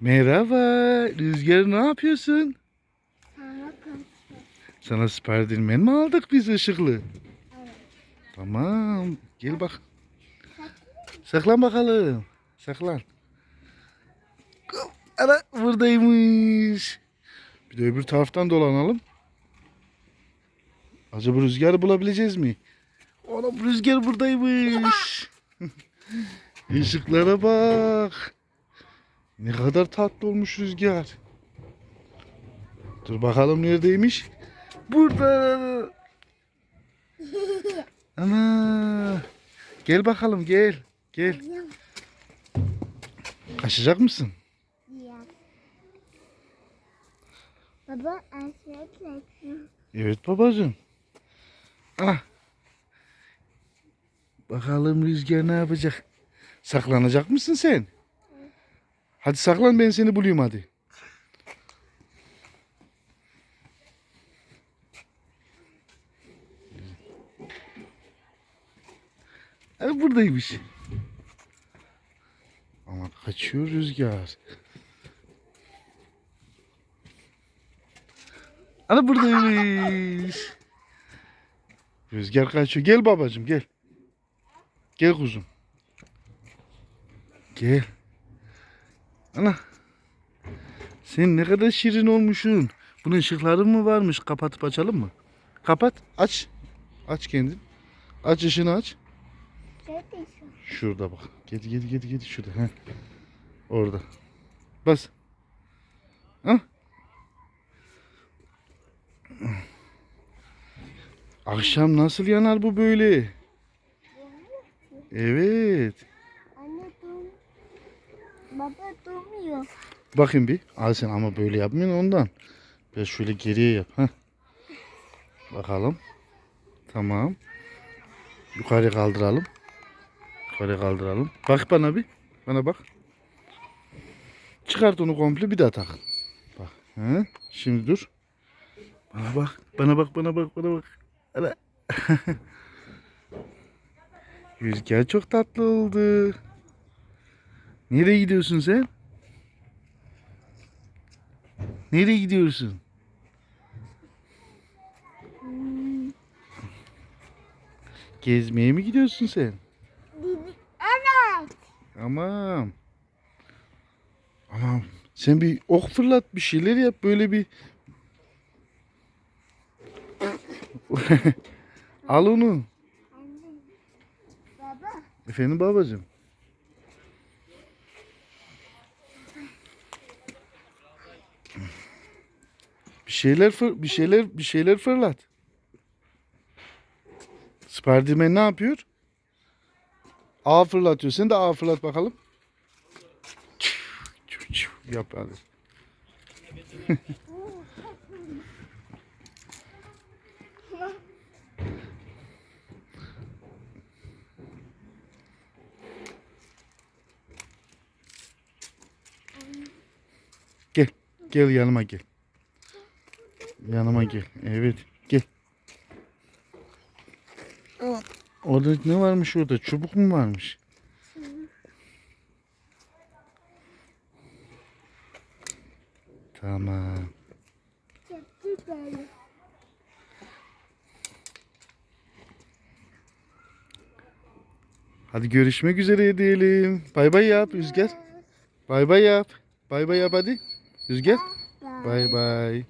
Merhaba. Rüzgar ne yapıyorsun? Sana Spiderman mi aldık biz ışıklı? Evet. Tamam. Gel bak. Saklan bakalım. Saklan. Ana buradaymış. Bir de öbür taraftan dolanalım. Acaba rüzgarı bulabileceğiz mi? Oğlum rüzgar buradaymış. Işıklara bak. Ne kadar tatlı olmuş rüzgar. Dur bakalım neredeymiş. Burada. Ana. Gel bakalım gel. Gel. Kaçacak mısın? Baba. Evet babacığım. Ah. Bakalım Rüzgar ne yapacak? Saklanacak mısın sen? Hadi saklan ben seni bulayım hadi. Ha, buradaymış. Ama kaçıyor Rüzgar. Ana buradaymış. Rüzgar kaçıyor. Gel babacığım gel. Gel kuzum. Gel. Ana. Sen ne kadar şirin olmuşsun. Bunun ışıkları mı varmış? Kapatıp açalım mı? Kapat. Aç. Aç kendin. Aç ışığını aç. Şurada bak. Gel gel gel gel şurada. Heh. Orada. Bas. Ha? Akşam nasıl yanar bu böyle? Evet. Baba durmuyor. Bakayım bir. Al sen ama böyle yapmıyorsun ondan. Biraz şöyle geriye yap. Heh. Bakalım. Tamam. Yukarı kaldıralım. Yukarı kaldıralım. Bak bana bir. Bana bak. Çıkart onu komple bir daha tak. Bak. He? Şimdi dur. Bana bak. Bana bak bana bak bana bak. Ana. Rüzgar çok tatlı oldu. Nereye gidiyorsun sen? Nereye gidiyorsun? Gezmeye mi gidiyorsun sen? Evet. Aman. Aman. Sen bir ok fırlat bir şeyler yap böyle bir. Al onu. Baba. Efendim babacığım. Bir şeyler fır, bir şeyler bir şeyler fırlat. Spiderman ne yapıyor? A fırlatıyor. Sen de A fırlat bakalım. Yap hadi. Gel. Gel yanıma gel. Yanıma gel. Evet. Gel. Orada ne varmış orada? Çubuk mu varmış? Tamam. Hadi görüşmek üzere diyelim. Bay bay yap Rüzgar. Bay bay yap. Bay bay yap hadi. Rüzgar. Bay bay.